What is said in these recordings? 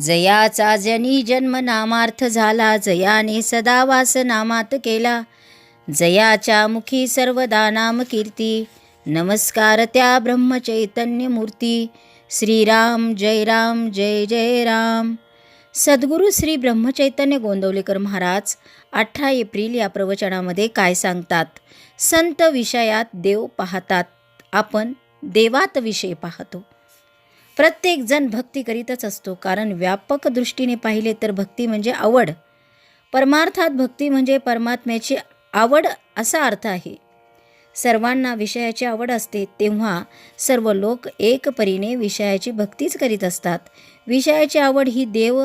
जयाचा जनी जन्म नामार्थ झाला जयाने सदा वास नामात केला. जयाच्या मुखी सर्वदा नाम कीर्ती नमस्कार त्या ब्रह्मचैतन्य मूर्ती. श्रीराम जय राम जय जय राम. सद्गुरू श्री ब्रह्मचैतन्य गोंदवलेकर महाराज अठरा एप्रिल या प्रवचनामध्ये काय सांगतात? संत विषयात देव पाहतात. आपण देवात विषय पाहतो. प्रत्येकजण भक्ती करीतच असतो. कारण व्यापक दृष्टीने पाहिले तर भक्ती म्हणजे आवड. परमार्थात भक्ती म्हणजे परमात्म्याची आवड असा अर्थ आहे. सर्वांना विषयाची आवड असते तेव्हा सर्व लोक एकपरीने विषयाची भक्तीच करीत असतात. विषयाची आवड ही देव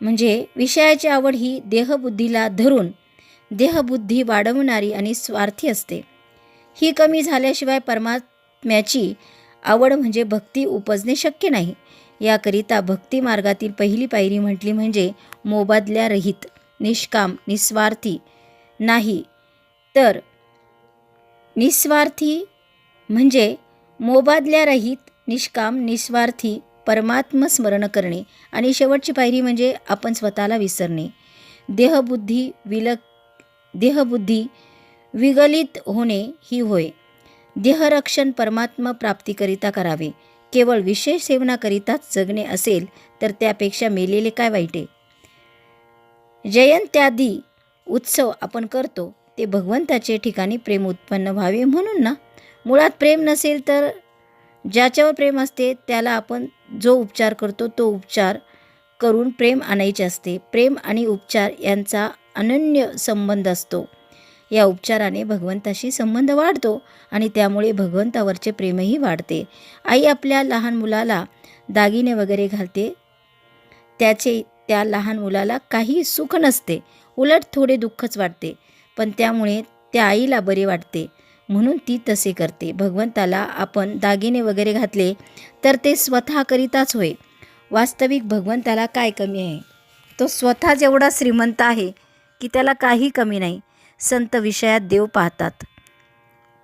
म्हणजे विषयाची आवड ही देहबुद्धीला धरून देहबुद्धी वाढवणारी आणि स्वार्थी असते. ही कमी झाल्याशिवाय परमात्म्याची आवड म्हणजे भक्ती उपजणे शक्य नाही. याकरिता भक्ती मार्गातील पहिली पायरी म्हटली म्हणजे मोबादल्या रहित निष्काम निस्वार्थी नाही. तर निस्वार्थी म्हणजे मोबादल्यारहित निष्काम निस्वार्थी परमात्म स्मरण करणे आणि शेवटची पायरी म्हणजे आपण स्वतःला विसरणे. देहबुद्धी विलक देहबुद्धी विगलित होणे ही होय. देहरक्षण परमात्मा प्राप्तीकरिता करावे. केवळ विशेष सेवनाकरिताच जगणे असेल तर त्यापेक्षा मेलेले काय वाईटे जयंत्यादी उत्सव आपण करतो ते भगवंताचे ठिकाणी प्रेम उत्पन्न व्हावे म्हणून ना? मुळात प्रेम नसेल तर ज्याच्यावर प्रेम असते त्याला आपण जो उपचार करतो तो उपचार करून प्रेम आणायचे असते. प्रेम आणि उपचार यांचा अनन्य संबंध असतो. या उपचाराने भगवंताशी संबंध वाढतो आणि त्यामुळे भगवंतावरचे प्रेमही वाढते. आई आपल्या लहान मुलाला दागिने वगैरे घालते. त्याचे त्या लहान मुलाला काही सुख नसते. उलट थोडे दुःखच वाटते. पण त्यामुळे त्या आईला बरे वाटते. म्हणून ती तसे करते. भगवंताला आपण दागिने वगैरे घातले तर ते स्वतःकरिताच होय. वास्तविक भगवंताला काय कमी आहे? तो स्वतः जेवढा श्रीमंत आहे की त्याला काही कमी नाही. संत विषयात देव पाहतात.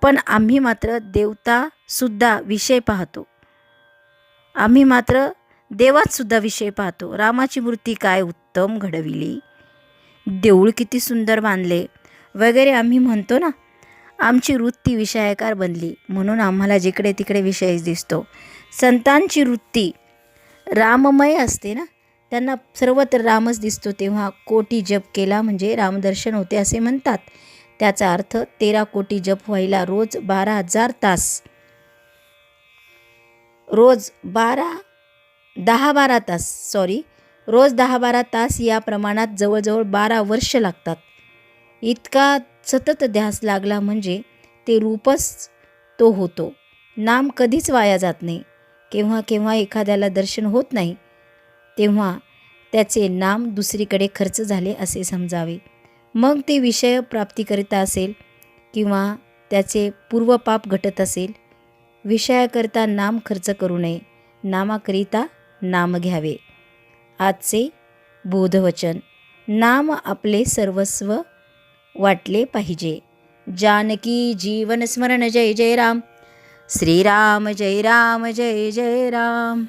पण आम्ही मात्र देवतासुद्धा विषय पाहतो. आम्ही मात्र देवातसुद्धा विषय पाहतो. रामाची मूर्ती काय उत्तम घडविली? देऊळ किती सुंदर बांधले? वगैरे आम्ही म्हणतो ना आमची वृत्ती विषयाकार बनली. म्हणून आम्हाला जिकडे तिकडे विषय दिसतो. संतांची वृत्ती राममय असते ना? त्यांना सर्वत्र रामच दिसतो तेव्हा कोटी जप केला म्हणजे रामदर्शन होते असे म्हणतात. त्याचा अर्थ तेरा कोटी जप व्हायला रोज बारा हजार तास. रोज बारा दहा बारा तास सॉरी रोज दहा बारा तास या प्रमाणात जवळजवळ बारा वर्ष लागतात. इतका सतत ध्यास लागला म्हणजे ते रूपच तो होतो. नाम कधीच वाया जात नाही. केव्हा केव्हा एखाद्याला दर्शन होत नाही. तेव्हा त्याचे नाम दुसरीकडे खर्च झाले असे समजावे. मग ते विषय प्राप्तीकरिता असेल किंवा त्याचे पूर्वपाप घटत असेल विषयाकरिता नाम खर्च करू नये नामाकरिता नाम घ्यावे. आजचे बोधवचन. नाम आपले सर्वस्व वाटले पाहिजे. जानकी जीवन स्मरण जय जय राम. श्रीराम जय राम जय जय राम.